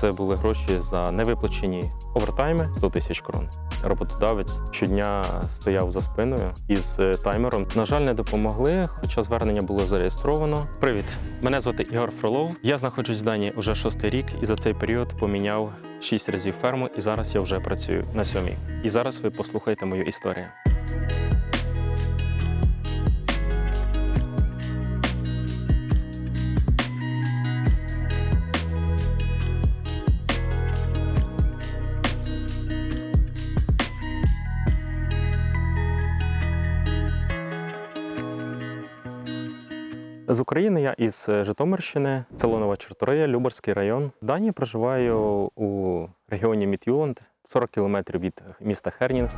Це були гроші за невиплачені овертайми 100 тисяч крон. Роботодавець щодня стояв за спиною із е, таймером. На жаль, не допомогли, хоча звернення було зареєстровано. Привіт, мене звати Ігор Фролов. Я знаходжусь в Данії уже шостий рік, і за цей період поміняв шість разів ферму, і зараз я вже працюю на сьомій. І зараз ви послухайте мою історію. З України я із е, Житомирщини, Целонова Чортория, Любарський район. Дані проживаю у регіоні Міт'юланд, 40 кілометрів від міста Хернінг.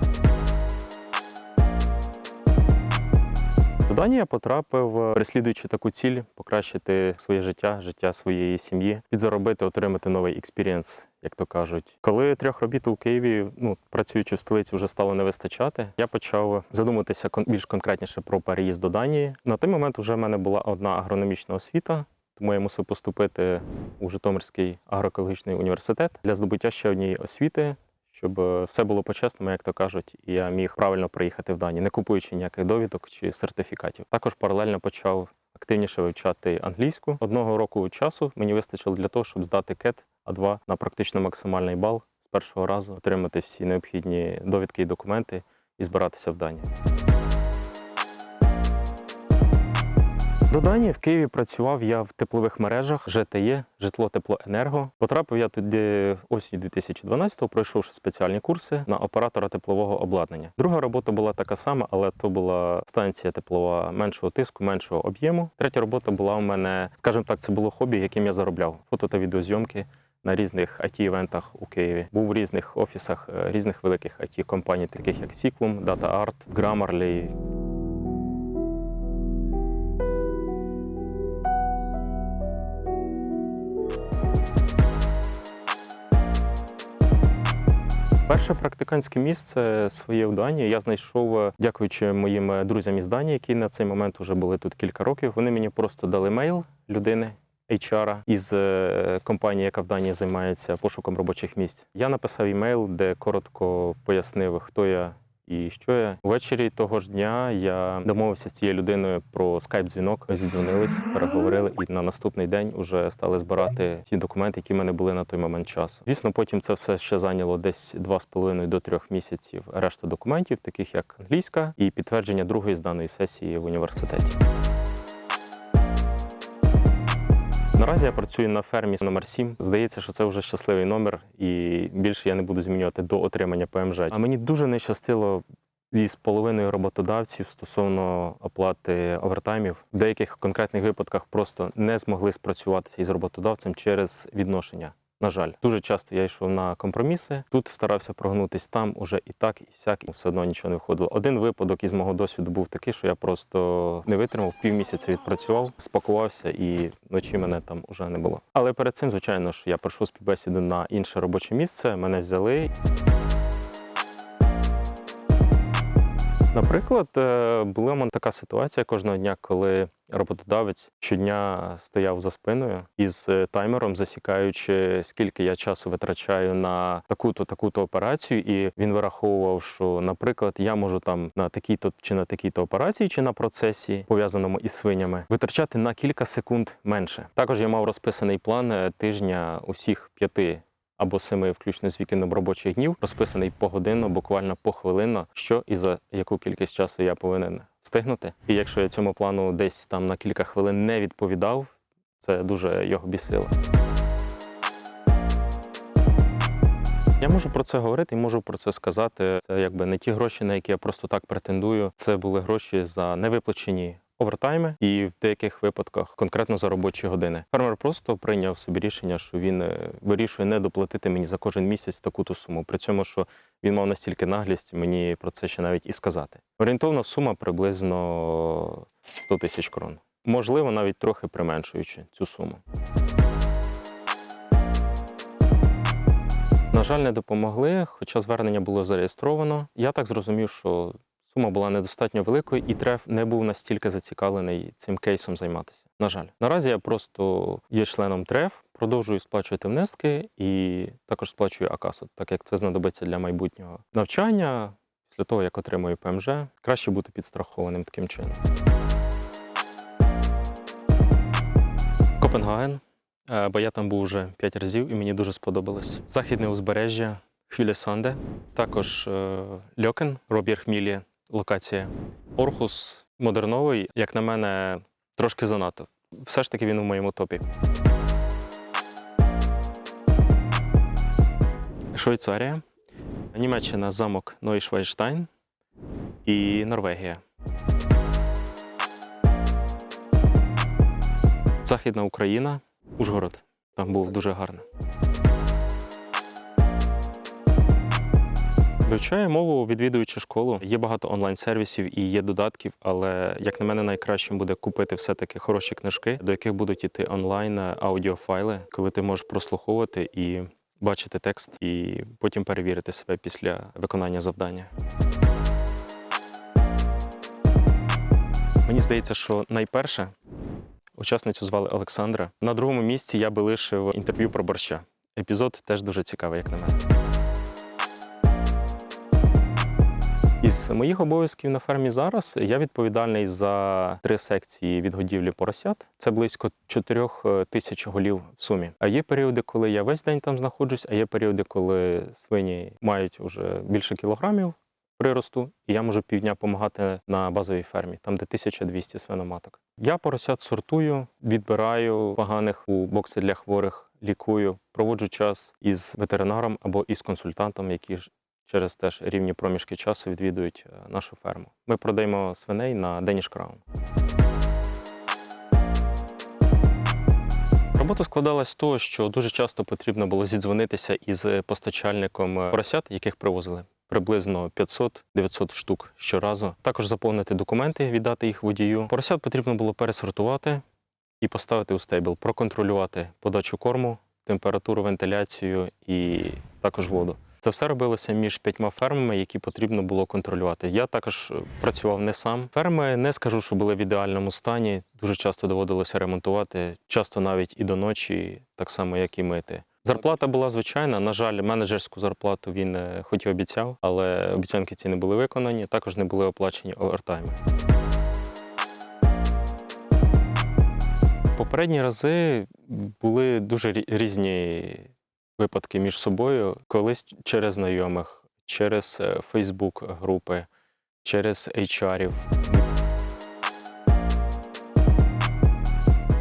В я потрапив, переслідуючи таку ціль покращити своє життя, життя своєї сім'ї, підзаробити, отримати новий експірієнс, як то кажуть. Коли трьох робіт у Києві, ну працюючи в столиці, вже стало не вистачати. Я почав задуматися більш конкретніше про переїзд до Данії. На той момент вже в мене була одна агрономічна освіта. Тому я мусив поступити у Житомирський агроекологічний університет для здобуття ще однієї освіти, щоб е, все було по-чесному, як то кажуть, і я міг правильно приїхати в Данію, не купуючи ніяких довідок чи сертифікатів. Також паралельно почав активніше вивчати англійську. Одного року часу мені вистачило для того, щоб здати кет А2 на практично максимальний бал з першого разу, отримати всі необхідні довідки і документи і збиратися в Данію. До Данії в Києві працював я в теплових мережах ЖТЄ, житло теплоенерго. Потрапив я туди осінь 2012-го, пройшовши спеціальні курси на оператора теплового обладнання. Друга робота була така сама, але то була станція теплова меншого тиску, меншого об'єму. Третя робота була у мене, скажімо так, це було хобі, яким я заробляв фото та відеозйомки. На різних it івентах у Києві був в різних офісах е, різних великих it компаній, таких як Сіклум, DataArt, Grammarly, Перше практикантське місце своє в Данії я знайшов, е, дякуючи моїм е, друзям із Данії, які на цей момент вже були тут кілька років. Вони мені просто дали мейл людини. HR із е, компанії, яка в Данії займається пошуком робочих місць. Я написав імейл, де коротко пояснив, хто я і що я. Ввечері того ж дня я домовився з цією людиною про скайп-дзвінок. Зідзвонились, переговорили, і на наступний день вже стали збирати ті документи, які в мене були на той момент часу. Звісно, потім це все ще зайняло десь 2,5 до 3 місяців решта документів, таких як англійська, і підтвердження другої з даної сесії в університеті. Наразі я працюю на фермі номер 7. Здається, що це вже щасливий номер, і більше я не буду змінювати до отримання ПМЖ. А мені дуже не щастило із половиною роботодавців стосовно оплати овертаймів. В деяких конкретних випадках просто не змогли спрацюватися із роботодавцем через відношення. На жаль, дуже часто я йшов на компроміси. Тут старався прогнутись там уже і так, і сяк, і все одно нічого не виходило. Один випадок із мого досвіду був такий, що я просто не витримав, півмісяця відпрацював, спакувався, і вночі мене там уже не було. Але перед цим, звичайно ж, я пройшов співбесіду на інше робоче місце. Мене взяли. Наприклад, е, була мене така ситуація кожного дня, коли роботодавець щодня стояв за спиною із е, таймером, засікаючи, скільки я часу витрачаю на таку-то таку-то операцію, і він вираховував, що, наприклад, я можу там на такій-то чи на такій-то операції, чи на процесі, пов'язаному із свинями, витрачати на кілька секунд менше. Також я мав розписаний план е, тижня усіх п'яти або семи, включно з вікендом робочих днів, розписаний погодинно, буквально похвилинно, що і за яку кількість часу я повинен встигнути. І якщо я цьому плану десь там на кілька хвилин не відповідав, це дуже його бісило. Я можу про це говорити і можу про це сказати. Це якби не ті гроші, на які я просто так претендую. Це були гроші за невиплачені овертайми і в деяких випадках конкретно за робочі години. Фермер просто прийняв собі рішення, що він е, вирішує не доплатити мені за кожен місяць таку-то суму. При цьому, що він мав настільки наглість мені про це ще навіть і сказати. Орієнтовна сума приблизно 100 тисяч крон. Можливо, навіть трохи применшуючи цю суму. На жаль, не допомогли, хоча звернення було зареєстровано. Я так зрозумів, що сума була недостатньо великою, і треф не був настільки зацікавлений цим кейсом займатися. На жаль, наразі я просто є членом треф, продовжую сплачувати внески і також сплачую акасу, так як це знадобиться для майбутнього навчання. Після того, як отримую ПМЖ, краще бути підстрахованим таким чином. Копенгаген, е, бо я там був вже 5 разів і мені дуже сподобалось. Західне узбережжя, Хвілесанде, також е, Льокен, Робір Хмілі, локація. Орхус модерновий, як на мене, трошки занадто. Все ж таки він у моєму топі. Швейцарія, Німеччина, замок Нойшвейштайн і Норвегія. Західна Україна, Ужгород. Там був дуже гарно. Вивчаю мову, відвідуючи школу. Є багато онлайн-сервісів і є додатків, але як на мене, найкращим буде купити все-таки хороші книжки, до яких будуть іти онлайн аудіофайли, коли ти можеш прослуховувати і бачити текст, і потім перевірити себе після виконання завдання. Мені здається, що найперше учасницю звали Олександра. На другому місці я би лишив інтерв'ю про борща. Епізод теж дуже цікавий, як на мене. Із моїх обов'язків на фермі зараз я відповідальний за три секції відгодівлі поросят. Це близько 4 тисяч голів в сумі. А є періоди, коли я весь день там знаходжусь, а є періоди, коли свині мають уже більше кілограмів приросту, і я можу півдня допомагати на базовій фермі, там де 1200 свиноматок. Я поросят сортую, відбираю поганих у бокси для хворих, лікую, проводжу час із ветеринаром або із консультантом, які ж через теж рівні проміжки часу відвідують е, нашу ферму. Ми продаємо свиней на Danish Crown. Робота складалась з того, що дуже часто потрібно було зідзвонитися із постачальником е, поросят, яких привозили. Приблизно 500-900 штук щоразу. Також заповнити документи, віддати їх водію. Поросят потрібно було пересортувати і поставити у стейбл, проконтролювати подачу корму, температуру, вентиляцію і також воду. Це все робилося між п'ятьма фермами, які потрібно було контролювати. Я також е, працював не сам. Ферми не скажу, що були в ідеальному стані. Дуже часто доводилося ремонтувати, часто навіть і до ночі, так само як і мити. Зарплата була звичайна. На жаль, менеджерську зарплату він е, хоч і обіцяв, але обіцянки ці не були виконані. Також не були оплачені овертайми. Попередні рази були дуже різні випадки між собою. Колись через знайомих, через Фейсбук групи, через HR-ів.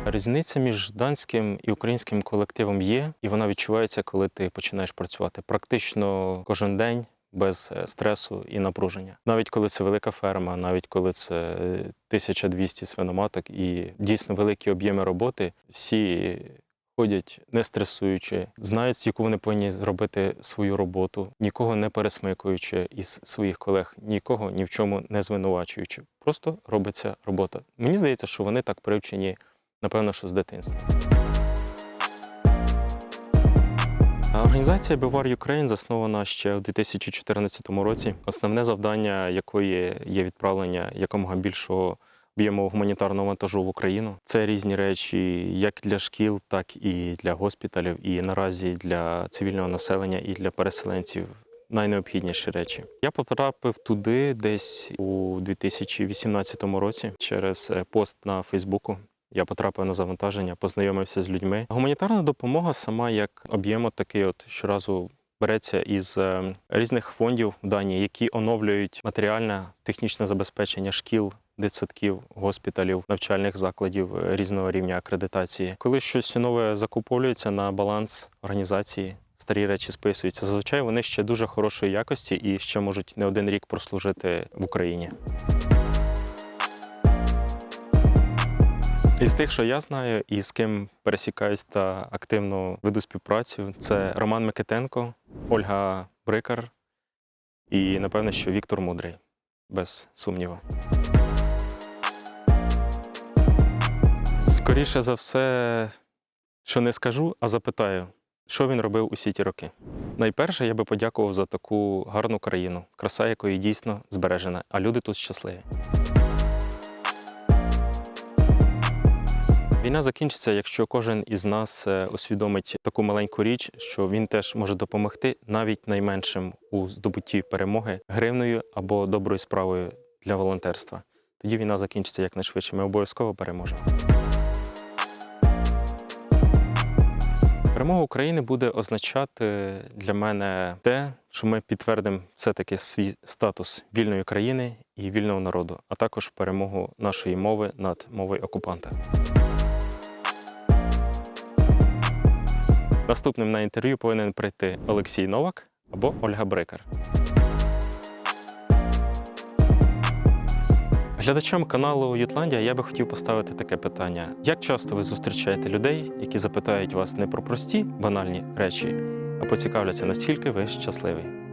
Різниця між данським і українським колективом є, і вона відчувається, коли ти починаєш працювати практично кожен день. Без е, стресу і напруження, навіть коли це велика ферма, навіть коли це е, 1200 свиноматок і дійсно великі об'єми роботи, всі ходять не стресуючи, знають, яку вони повинні зробити свою роботу, нікого не пересмикуючи із своїх колег, нікого ні в чому не звинувачуючи. Просто робиться робота. Мені здається, що вони так привчені, напевно, що з дитинства. Організація Bewar Ukraine заснована ще у 2014 році. Основне завдання якої є відправлення якомога більшого об'єму гуманітарного вантажу в Україну. Це різні речі, як для шкіл, так і для госпіталів, і наразі для цивільного населення і для переселенців. Найнеобхідніші речі. Я потрапив туди десь у 2018 році через е, пост на Фейсбуку. Я потрапив на завантаження, познайомився з людьми. Гуманітарна допомога сама як об'єм такий, от щоразу береться із е, різних фондів в Данії, які оновлюють матеріальне технічне забезпечення шкіл. Дитсадків, госпіталів, навчальних закладів е, різного рівня акредитації. Коли щось нове закуповується на баланс організації, старі речі списуються. Зазвичай вони ще дуже хорошої якості і ще можуть не один рік прослужити в Україні. Із тих, що я знаю, і з ким пересікаюсь та активно веду співпрацю, це Роман Микитенко, Ольга Брикар і, напевно, що Віктор Мудрий, без сумніву. Скоріше за все, що не скажу, а запитаю, що він робив усі ті роки. Найперше я би подякував за таку гарну країну, краса якої дійсно збережена, а люди тут щасливі. Війна закінчиться, якщо кожен із нас е, усвідомить таку маленьку річ, що він теж може допомогти навіть найменшим у здобутті перемоги гривною або доброю справою для волонтерства. Тоді війна закінчиться якнайшвидше. Ми обов'язково переможемо. Перемога України буде означати для мене те, що ми підтвердимо все-таки свій статус вільної країни і вільного народу, а також перемогу нашої мови над мовою окупанта. Наступним на інтерв'ю повинен прийти Олексій Новак або Ольга Брикар. Глядачам каналу Ютландія я би хотів поставити таке питання: як часто ви зустрічаєте людей, які запитають вас не про прості банальні речі, а поцікавляться, наскільки ви щасливий?